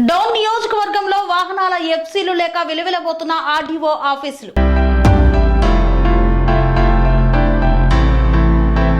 Down నియోజకవర్గంలో వాహనాల ఎఫ్సీలు లేక విలువెలబోతున్న ఆర్డీఓ ఆఫీసులు.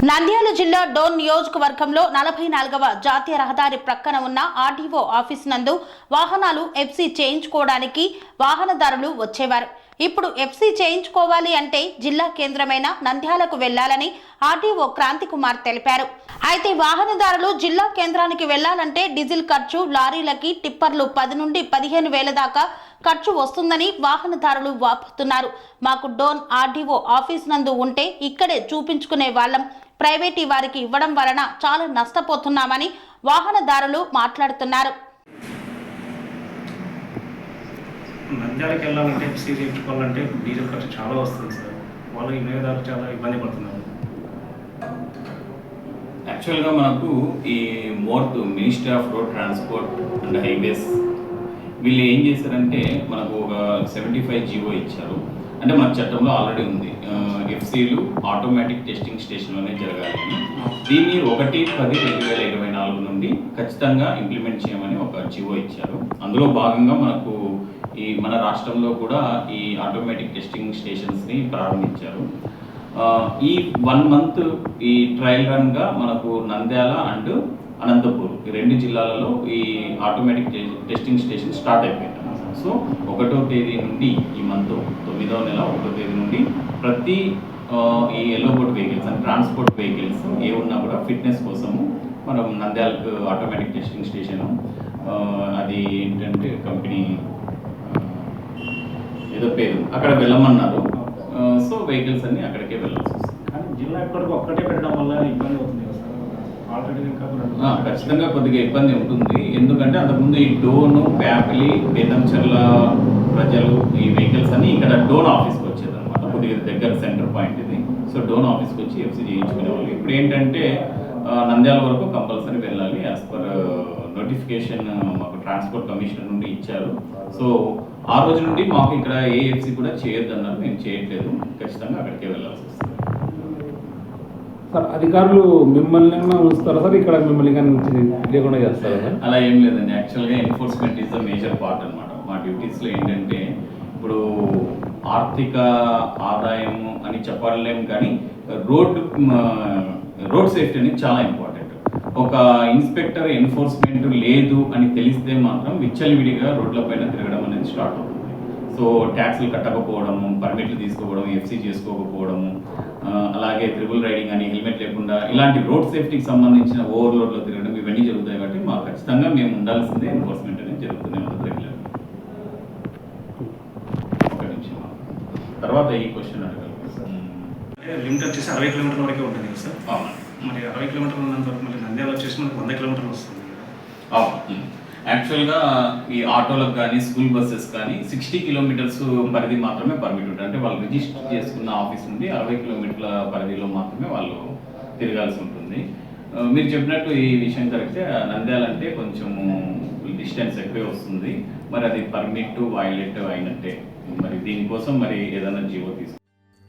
నంద్యాల జిల్లా డోన్ నియోజకవర్గంలో నలభై నాలుగవ జాతీయ రహదారి ప్రక్కన ఉన్న ఆర్డీఓ ఆఫీస్ నందు వాహనాలు ఎఫ్సీ చేయించుకోవడానికి వాహనదారులు వచ్చేవారు. ఇప్పుడు ఎఫ్సీ చేయించుకోవాలి అంటే జిల్లా కేంద్రమైన నంద్యాలకు వెళ్ళాలని ఆర్డీఓ క్రాంతి కుమార్ తెలిపారు. అయితే వాహనదారులు జిల్లా కేంద్రానికి వెళ్ళాలంటే డీజిల్ ఖర్చు లారీలకి టిప్పర్లు పది నుండి పదిహేను వేల దాకా ఖర్చు వస్తుందని వాహనదారులు వాపోతున్నారు. మాకు డోన్ ఆర్డీఓ ఆఫీస్ నందు ఉంటే ఇక్కడే చూపించుకునే వాళ్ళం. ప్రైవేటీ వారికి ఇవ్వడం వలన చాలా నష్టపోతున్నామని వాహనదారులు మాట్లాడుతున్నారు. నంద్యాలకి వెళ్ళాలంటే సీజ్ చేయించుకోవాలంటే డీజిల్ ఖర్చు చాలా వస్తుంది సార్. వాళ్ళు ఈ వినియోగదారులు చాలా ఇబ్బంది పడుతున్నారు. యాక్చువల్గా మనకు ఈ MoRTH ministry of road transport and highways వీళ్ళు ఏం చేశారంటే మనకు ఒక సెవెంటీ ఫైవ్ జీవో ఇచ్చారు. అంటే మన చట్టంలో ఆల్రెడీ ఉంది. ఎఫ్సీలు ఆటోమేటిక్ టెస్టింగ్ స్టేషన్లోనే జరగాలి దీన్ని ఒకటి పది రెండు వేల ఇరవై నాలుగు నుండి ఖచ్చితంగా ఇంప్లిమెంట్ చేయమని ఒక జీవో ఇచ్చారు. అందులో భాగంగా మనకు ఈ మన రాష్ట్రంలో కూడా ఈ ఆటోమేటిక్ టెస్టింగ్ స్టేషన్స్ని ప్రారంభించారు. ఈ వన్ మంత్ ఈ ట్రయల్ రన్గా మనకు నంద్యాల అండ్ అనంతపూర్ ఈ రెండు జిల్లాలలో ఈ ఆటోమేటిక్ టెస్టింగ్ స్టేషన్ స్టార్ట్ అయిపోయింది. సో ఒకటో తేదీ నుండి ఈ మంత్ తొమ్మిదవ నెల ఒకటో తేదీ నుండి ప్రతి ఈ yellow board vehicles and transport vehicles ఏ ఉన్నా కూడా ఫిట్నెస్ కోసము మనం నంద్యాలకు ఆటోమేటిక్ టెస్టింగ్ స్టేషన్ అది ఏంటంటే కంపెనీ పేరు. అక్కడ వెళ్ళమన్నారు. సో వెహికల్స్ అన్ని అక్కడికే వెళ్ళాల్సి వస్తుంది. కానీ జిల్లా ఇప్పటికి ఒక్కటే పెట్టడం వల్ల ఇబ్బంది అవుతుంది ఆల్రెడీ ఇంకా ఖచ్చితంగా కొద్దిగా ఇబ్బంది ఉంటుంది. ఎందుకంటే అంతకుముందు ఈ డోన్ ప్యాపిలి బేతంచెర్ల ప్రజలు ఈ వెహికల్స్ అన్ని ఇక్కడ డోన్ ఆఫీస్కి వచ్చేది అనమాట కొద్దిగా దగ్గర సెంటర్ పాయింట్ ఇది. సో డోన్ ఆఫీస్కి వచ్చి ఎఫ్సీ చేయించుకునే వాళ్ళు. ఇప్పుడు ఏంటంటే నంద్యాల వరకు కంపల్సరీ వెళ్ళాలి యాజ్ పర్ నోటిఫికేషన్ మాకు ట్రాన్స్పోర్ట్ కమిషనర్ నుండి ఇచ్చారు. సో ఆ రోజు నుండి మాకు ఇక్కడ ఏ ఎఫ్సీ కూడా చేయొద్దు అన్నారు మేము చేయట్లేదు. ఖచ్చితంగా అక్కడికే వెళ్ళాల్సి వస్తుంది. సార్ అధికారులు మిమ్మల్ని ఉంచుతారా సార్? ఇక్కడ మిమ్మల్ని లేకుండా చేస్తారా సార్? అలా ఏం లేదండి. యాక్చువల్గా enforcement is the major part అనమాట మా డ్యూటీస్లో ఏంటంటే ఇప్పుడు ఆర్థిక ఆదాయము అని చెప్పలేము కానీ రోడ్ రోడ్ సేఫ్టీ అనేది చాలా ఇంపార్టెంట్ ఒక ఇన్స్పెక్టర్ ఎన్ఫోర్స్మెంట్ లేదు అని తెలిస్తే మాత్రం విచ్చలవిడిగా రోడ్లపైన తిరగడం అనేది స్టార్ట్ అవుతుంది. సో ట్యాక్స్లు కట్టకపోవడము పర్మిట్లు తీసుకోవడం ఎఫ్సీ చేసుకోకపోవడము అలాగే త్రిబుల్ రైడింగ్ అని హెల్మెట్ లేకుండా ఇలాంటి రోడ్ సేఫ్టీకి సంబంధించిన ఓవర్లోడ్లో తిరగడం ఇవన్నీ జరుగుతాయి కాబట్టి మాకు ఖచ్చితంగా మేము ఉండాల్సిందే ఎన్ఫోర్స్మెంట్ అనేది జరుగుతూనే ఉంటుంది రెగ్యులర్ ఒక నిమిషం. తర్వాత ఈ క్వశ్చన్ అడగాలి. అంటే లిమిట్ వచ్చేసి అరవై కిలోమీటర్ల వరకే ఉంటుంది సార్? అవునా. మరి అరవై కిలోమీటర్లు ఉన్నంత వరకు మళ్ళీ నంద్యాల వచ్చేసి మనకి వంద కిలోమీటర్లు వస్తుంది కదా. యాక్చువల్గా ఈ ఆటోలకు కానీ స్కూల్ బస్సెస్ కానీ సిక్స్టీ కిలోమీటర్స్ పరిధి మాత్రమే పర్మిట్ ఉంటుంది. అంటే వాళ్ళు రిజిస్టర్ చేసుకున్న ఆఫీస్ నుండి అరవై కిలోమీటర్ల పరిధిలో మాత్రమే వాళ్ళు తిరగాల్సి ఉంటుంది. మీరు చెప్పినట్టు ఈ విషయం కరెక్టే. నంద్యాల అంటే కొంచెము డిస్టెన్స్ ఎక్కువే వస్తుంది. మరి అది పర్మిట్ వైలెట్ అయినట్టే. మరి దీనికోసం మరి ఏదైనా జీవో తీసుకు